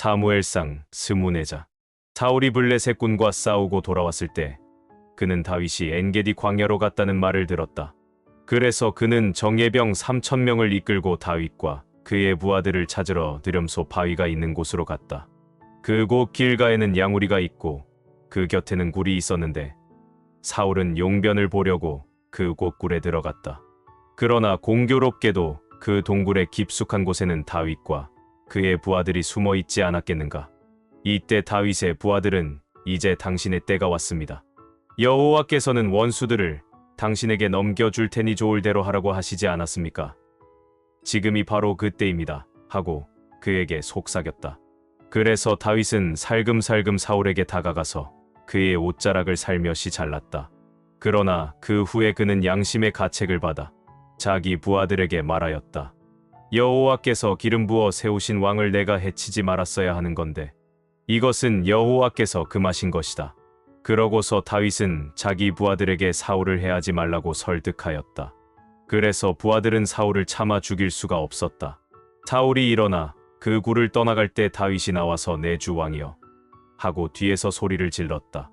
사무엘상 스무네자 사울이 블레셋 군과 싸우고 돌아왔을 때 그는 다윗이 엔게디 광야로 갔다는 말을 들었다. 그래서 그는 정예병 3천 명을 이끌고 다윗과 그의 부하들을 찾으러 드렴소 바위가 있는 곳으로 갔다. 그곳 길가에는 양우리가 있고 그 곁에는 굴이 있었는데 사울은 용변을 보려고 그곳 굴에 들어갔다. 그러나 공교롭게도 그 동굴의 깊숙한 곳에는 다윗과 그의 부하들이 숨어 있지 않았겠는가. 이때 다윗의 부하들은 이제 당신의 때가 왔습니다. 여호와께서는 원수들을 당신에게 넘겨줄 테니 좋을 대로 하라고 하시지 않았습니까? 지금이 바로 그때입니다. 하고 그에게 속삭였다. 그래서 다윗은 살금살금 사울에게 다가가서 그의 옷자락을 살며시 잘랐다. 그러나 그 후에 그는 양심의 가책을 받아 자기 부하들에게 말하였다. 여호와께서 기름 부어 세우신 왕을 내가 해치지 말았어야 하는 건데 이것은 여호와께서 금하신 것이다. 그러고서 다윗은 자기 부하들에게 사울을 해하지 말라고 설득하였다. 그래서 부하들은 사울을 참아 죽일 수가 없었다. 사울이 일어나 그 굴을 떠나갈 때 다윗이 나와서 내 주 왕이여 하고 뒤에서 소리를 질렀다.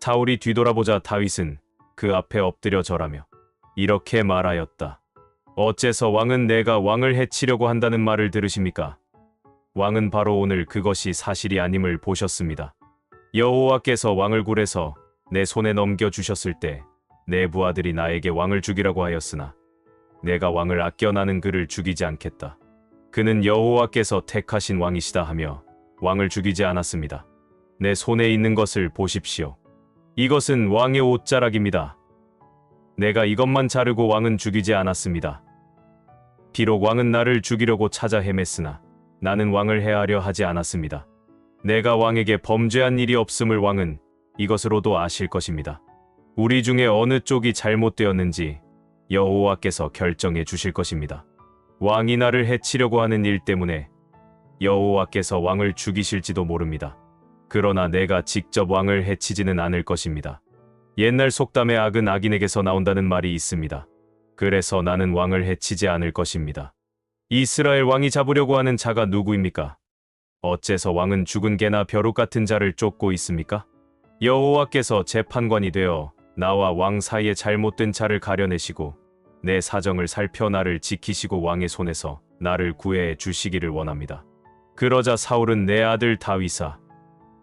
사울이 뒤돌아보자 다윗은 그 앞에 엎드려 절하며 이렇게 말하였다. 어째서 왕은 내가 왕을 해치려고 한다는 말을 들으십니까? 왕은 바로 오늘 그것이 사실이 아님을 보셨습니다. 여호와께서 왕을 굴에서 내 손에 넘겨 주셨을 때 내 부하들이 나에게 왕을 죽이라고 하였으나 내가 왕을 아껴 나는 그를 죽이지 않겠다. 그는 여호와께서 택하신 왕이시다 하며 왕을 죽이지 않았습니다. 내 손에 있는 것을 보십시오. 이것은 왕의 옷자락입니다. 내가 이것만 자르고 왕은 죽이지 않았습니다. 비록 왕은 나를 죽이려고 찾아 헤맸으나 나는 왕을 해하려 하지 않았습니다. 내가 왕에게 범죄한 일이 없음을 왕은 이것으로도 아실 것입니다. 우리 중에 어느 쪽이 잘못되었는지 여호와께서 결정해 주실 것입니다. 왕이 나를 해치려고 하는 일 때문에 여호와께서 왕을 죽이실지도 모릅니다. 그러나 내가 직접 왕을 해치지는 않을 것입니다. 옛날 속담에 악은 악인에게서 나온다는 말이 있습니다. 그래서 나는 왕을 해치지 않을 것입니다. 이스라엘 왕이 잡으려고 하는 자가 누구입니까? 어째서 왕은 죽은 개나 벼룩 같은 자를 쫓고 있습니까? 여호와께서 재판관이 되어 나와 왕 사이에 잘못된 자를 가려내시고 내 사정을 살펴 나를 지키시고 왕의 손에서 나를 구해 주시기를 원합니다. 그러자 사울은 내 아들 다윗아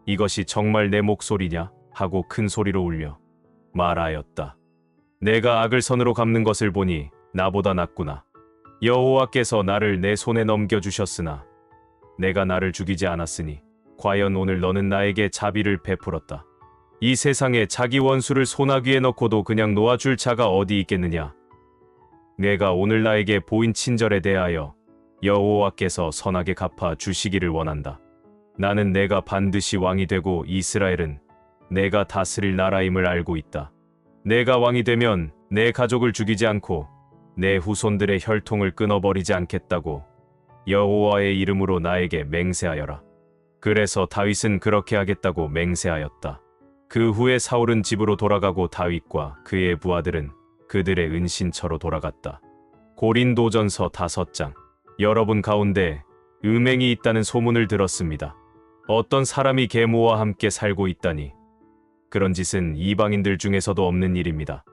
이것이 정말 내 목소리냐 하고 큰 소리로 울며 말하였다. 내가 악을 선으로 갚는 것을 보니 나보다 낫구나. 여호와께서 나를 내 손에 넘겨 주셨으나 내가 나를 죽이지 않았으니 과연 오늘 너는 나에게 자비를 베풀었다. 이 세상에 자기 원수를 소나귀에 넣고도 그냥 놓아줄 자가 어디 있겠느냐? 내가 오늘 나에게 보인 친절에 대하여 여호와께서 선하게 갚아 주시기를 원한다. 나는 내가 반드시 왕이 되고 이스라엘은 내가 다스릴 나라임을 알고 있다. 내가 왕이 되면 내 가족을 죽이지 않고 내 후손들의 혈통을 끊어버리지 않겠다고 여호와의 이름으로 나에게 맹세하여라. 그래서 다윗은 그렇게 하겠다고 맹세하였다. 그 후에 사울은 집으로 돌아가고 다윗과 그의 부하들은 그들의 은신처로 돌아갔다. 고린도전서 다섯 장 여러분 가운데 음행이 있다는 소문을 들었습니다. 어떤 사람이 계모와 함께 살고 있다니 그런 짓은 이방인들 중에서도 없는 일입니다.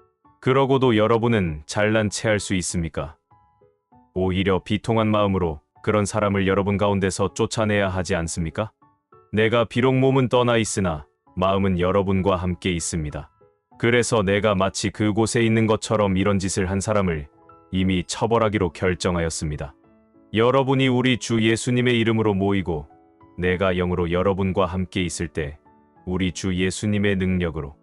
그러고도 여러분은 잘난 체할 수 있습니까? 오히려 비통한 마음으로 그런 사람을 여러분 가운데서 쫓아내야 하지 않습니까? 내가 비록 몸은 떠나 있으나 마음은 여러분과 함께 있습니다. 그래서 내가 마치 그곳에 있는 것처럼 이런 짓을 한 사람을 이미 처벌하기로 결정하였습니다. 여러분이 우리 주 예수님의 이름으로 모이고 내가 영으로 여러분과 함께 있을 때 우리 주 예수님의 능력으로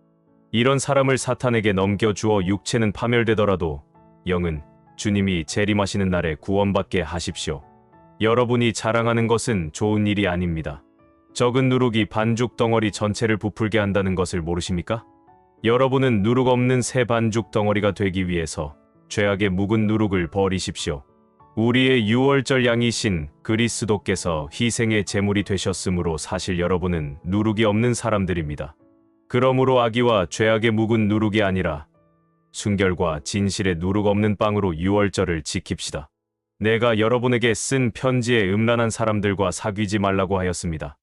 이런 사람을 사탄에게 넘겨주어 육체는 파멸되더라도 영은 주님이 재림하시는 날에 구원받게 하십시오. 여러분이 자랑하는 것은 좋은 일이 아닙니다. 적은 누룩이 반죽 덩어리 전체를 부풀게 한다는 것을 모르십니까? 여러분은 누룩 없는 새 반죽 덩어리가 되기 위해서 죄악의 묵은 누룩을 버리십시오. 우리의 유월절 양이신 그리스도께서 희생의 제물이 되셨으므로 사실 여러분은 누룩이 없는 사람들입니다. 그러므로 악의와 죄악의 묵은 누룩이 아니라 순결과 진실의 누룩 없는 빵으로 유월절을 지킵시다. 내가 여러분에게 쓴 편지에 음란한 사람들과 사귀지 말라고 하였습니다.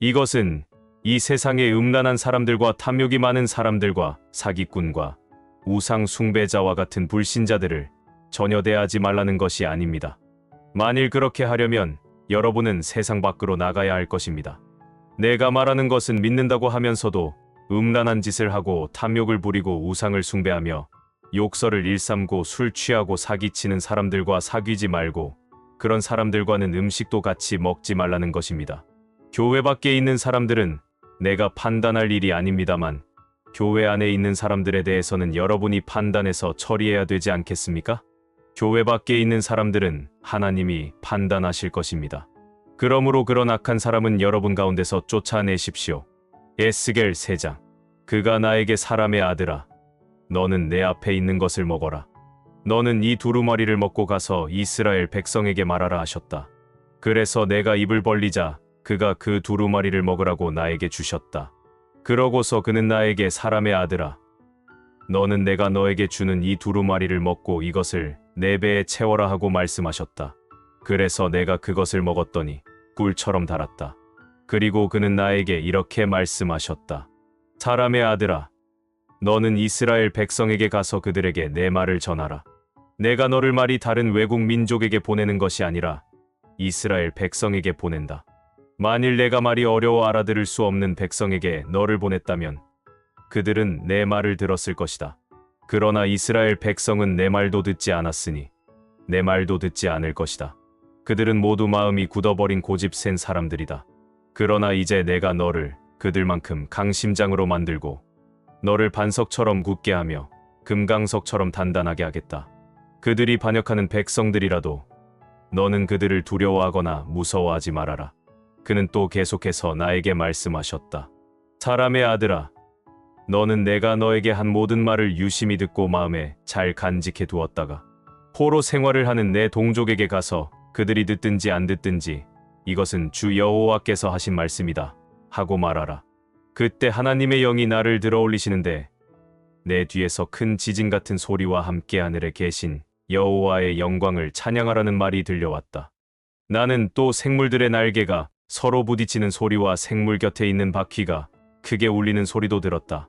이것은 이 세상에 음란한 사람들과 탐욕이 많은 사람들과 사기꾼과 우상 숭배자와 같은 불신자들을 전혀 대하지 말라는 것이 아닙니다. 만일 그렇게 하려면 여러분은 세상 밖으로 나가야 할 것입니다. 내가 말하는 것은 믿는다고 하면서도 음란한 짓을 하고 탐욕을 부리고 우상을 숭배하며 욕설을 일삼고 술 취하고 사기치는 사람들과 사귀지 말고 그런 사람들과는 음식도 같이 먹지 말라는 것입니다. 교회 밖에 있는 사람들은 내가 판단할 일이 아닙니다만 교회 안에 있는 사람들에 대해서는 여러분이 판단해서 처리해야 되지 않겠습니까? 교회 밖에 있는 사람들은 하나님이 판단하실 것입니다. 그러므로 그런 악한 사람은 여러분 가운데서 쫓아내십시오. 에스겔 3장 그가 나에게 사람의 아들아 너는 내 앞에 있는 것을 먹어라. 너는 이 두루마리를 먹고 가서 이스라엘 백성에게 말하라 하셨다. 그래서 내가 입을 벌리자 그가 그 두루마리를 먹으라고 나에게 주셨다. 그러고서 그는 나에게 사람의 아들아 너는 내가 너에게 주는 이 두루마리를 먹고 이것을 내 배에 채워라 하고 말씀하셨다. 그래서 내가 그것을 먹었더니 꿀처럼 달았다. 그리고 그는 나에게 이렇게 말씀하셨다. 사람의 아들아, 너는 이스라엘 백성에게 가서 그들에게 내 말을 전하라. 내가 너를 말이 다른 외국 민족에게 보내는 것이 아니라 이스라엘 백성에게 보낸다. 만일 내가 말이 어려워 알아들을 수 없는 백성에게 너를 보냈다면 그들은 내 말을 들었을 것이다. 그러나 이스라엘 백성은 내 말도 듣지 않았으니 내 말도 듣지 않을 것이다. 그들은 모두 마음이 굳어버린 고집 센 사람들이다. 그러나 이제 내가 너를 그들만큼 강심장으로 만들고 너를 반석처럼 굳게 하며 금강석처럼 단단하게 하겠다. 그들이 반역하는 백성들이라도 너는 그들을 두려워하거나 무서워하지 말아라. 그는 또 계속해서 나에게 말씀하셨다. 사람의 아들아, 너는 내가 너에게 한 모든 말을 유심히 듣고 마음에 잘 간직해 두었다가 포로 생활을 하는 내 동족에게 가서 그들이 듣든지 안 듣든지 이것은 주 여호와께서 하신 말씀이다 하고 말하라. 그때 하나님의 영이 나를 들어 올리시는데 내 뒤에서 큰 지진 같은 소리와 함께 하늘에 계신 여호와의 영광을 찬양하라는 말이 들려왔다. 나는 또 생물들의 날개가 서로 부딪히는 소리와 생물 곁에 있는 바퀴가 크게 울리는 소리도 들었다.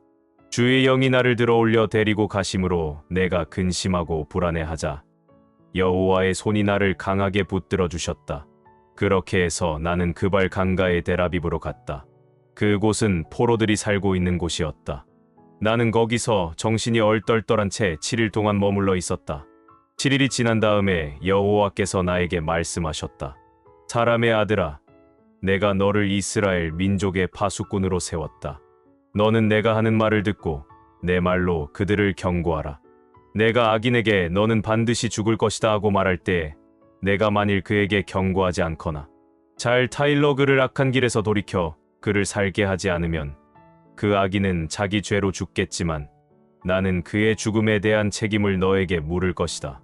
주의 영이 나를 들어 올려 데리고 가심으로 내가 근심하고 불안해하자 여호와의 손이 나를 강하게 붙들어 주셨다. 그렇게 해서 나는 그발 강가의 데라비브로 갔다. 그곳은 포로들이 살고 있는 곳이었다. 나는 거기서 정신이 얼떨떨한 채 7일 동안 머물러 있었다. 7일이 지난 다음에 여호와께서 나에게 말씀하셨다. 사람의 아들아, 내가 너를 이스라엘 민족의 파수꾼으로 세웠다. 너는 내가 하는 말을 듣고 내 말로 그들을 경고하라. 내가 악인에게 너는 반드시 죽을 것이다 하고 말할 때 내가 만일 그에게 경고하지 않거나 잘 타일러 그를 악한 길에서 돌이켜 그를 살게 하지 않으면 그 악인은 자기 죄로 죽겠지만 나는 그의 죽음에 대한 책임을 너에게 물을 것이다.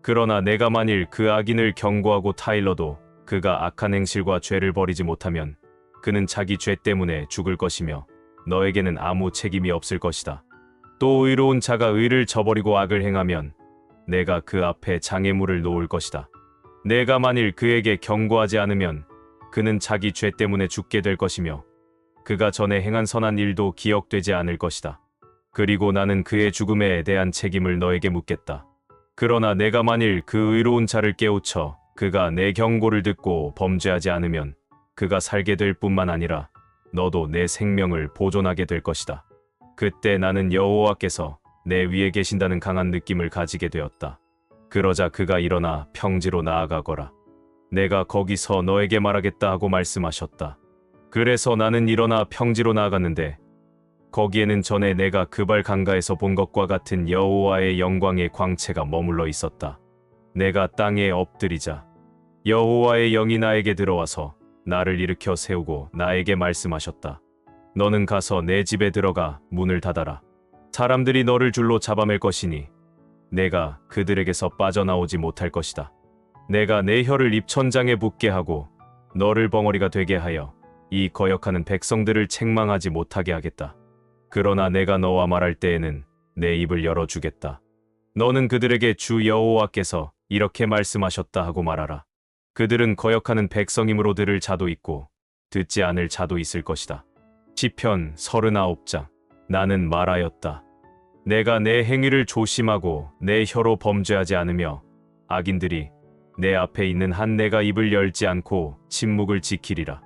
그러나 내가 만일 그 악인을 경고하고 타일러도 그가 악한 행실과 죄를 버리지 못하면 그는 자기 죄 때문에 죽을 것이며 너에게는 아무 책임이 없을 것이다. 또 의로운 자가 의를 저버리고 악을 행하면 내가 그 앞에 장애물을 놓을 것이다. 내가 만일 그에게 경고하지 않으면 그는 자기 죄 때문에 죽게 될 것이며 그가 전에 행한 선한 일도 기억되지 않을 것이다. 그리고 나는 그의 죽음에 대한 책임을 너에게 묻겠다. 그러나 내가 만일 그 의로운 자를 깨우쳐 그가 내 경고를 듣고 범죄하지 않으면 그가 살게 될 뿐만 아니라 너도 내 생명을 보존하게 될 것이다. 그때 나는 여호와께서 내 위에 계신다는 강한 느낌을 가지게 되었다. 그러자 그가 일어나 평지로 나아가거라. 내가 거기서 너에게 말하겠다 하고 말씀하셨다. 그래서 나는 일어나 평지로 나아갔는데 거기에는 전에 내가 그발 강가에서 본 것과 같은 여호와의 영광의 광채가 머물러 있었다. 내가 땅에 엎드리자 여호와의 영이 나에게 들어와서 나를 일으켜 세우고 나에게 말씀하셨다. 너는 가서 내 집에 들어가 문을 닫아라. 사람들이 너를 줄로 잡아맬 것이니 내가 그들에게서 빠져나오지 못할 것이다. 내가 내 혀를 입천장에 붙게 하고 너를 벙어리가 되게 하여 이 거역하는 백성들을 책망하지 못하게 하겠다. 그러나 내가 너와 말할 때에는 내 입을 열어주겠다. 너는 그들에게 주 여호와께서 이렇게 말씀하셨다 하고 말하라. 그들은 거역하는 백성이므로 들을 자도 있고 듣지 않을 자도 있을 것이다. 시편 39장 나는 말하였다. 내가 내 행위를 조심하고 내 혀로 범죄하지 않으며 악인들이 내 앞에 있는 한 내가 입을 열지 않고 침묵을 지키리라.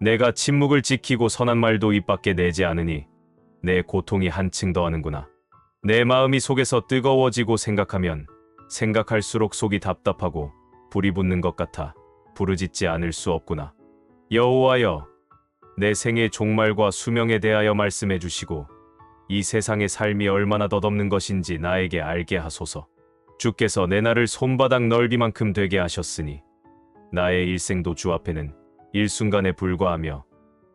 내가 침묵을 지키고 선한 말도 입 밖에 내지 않으니 내 고통이 한층 더하는구나. 내 마음이 속에서 뜨거워지고 생각하면 생각할수록 속이 답답하고 불이 붙는 것 같아 부르짖지 않을 수 없구나. 여호와여, 내 생의 종말과 수명에 대하여 말씀해 주시고 이 세상의 삶이 얼마나 덧없는 것인지 나에게 알게 하소서. 주께서 내 날을 손바닥 넓이만큼 되게 하셨으니 나의 일생도 주 앞에는 일순간에 불과하며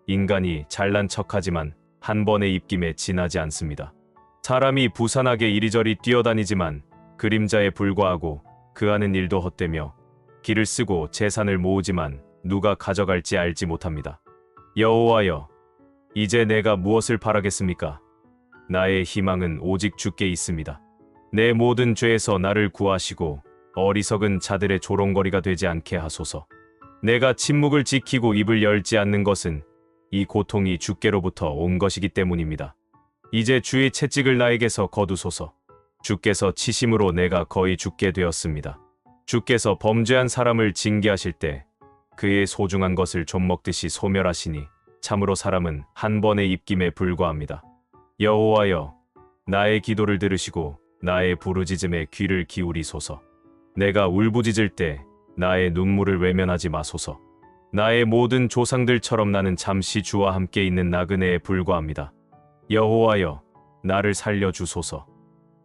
인간이 잘난 척하지만 한 번의 입김에 지나지 않습니다. 사람이 부산하게 이리저리 뛰어다니지만 그림자에 불과하고 그 하는 일도 헛되며 길을 쓰고 재산을 모으지만 누가 가져갈지 알지 못합니다. 여호와여, 이제 내가 무엇을 바라겠습니까? 나의 희망은 오직 주께 있습니다. 내 모든 죄에서 나를 구하시고 어리석은 자들의 조롱거리가 되지 않게 하소서. 내가 침묵을 지키고 입을 열지 않는 것은 이 고통이 주께로부터 온 것이기 때문입니다. 이제 주의 채찍을 나에게서 거두소서. 주께서 치심으로 내가 거의 죽게 되었습니다. 주께서 범죄한 사람을 징계하실 때 그의 소중한 것을 좀 먹듯이 소멸하시니 참으로 사람은 한 번의 입김에 불과합니다. 여호와여, 나의 기도를 들으시고 나의 부르짖음에 귀를 기울이소서. 내가 울부짖을 때 나의 눈물을 외면하지 마소서. 나의 모든 조상들처럼 나는 잠시 주와 함께 있는 나그네에 불과합니다. 여호와여, 나를 살려 주소서.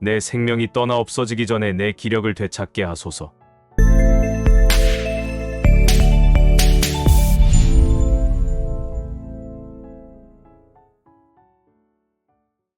내 생명이 떠나 없어지기 전에 내 기력을 되찾게 하소서.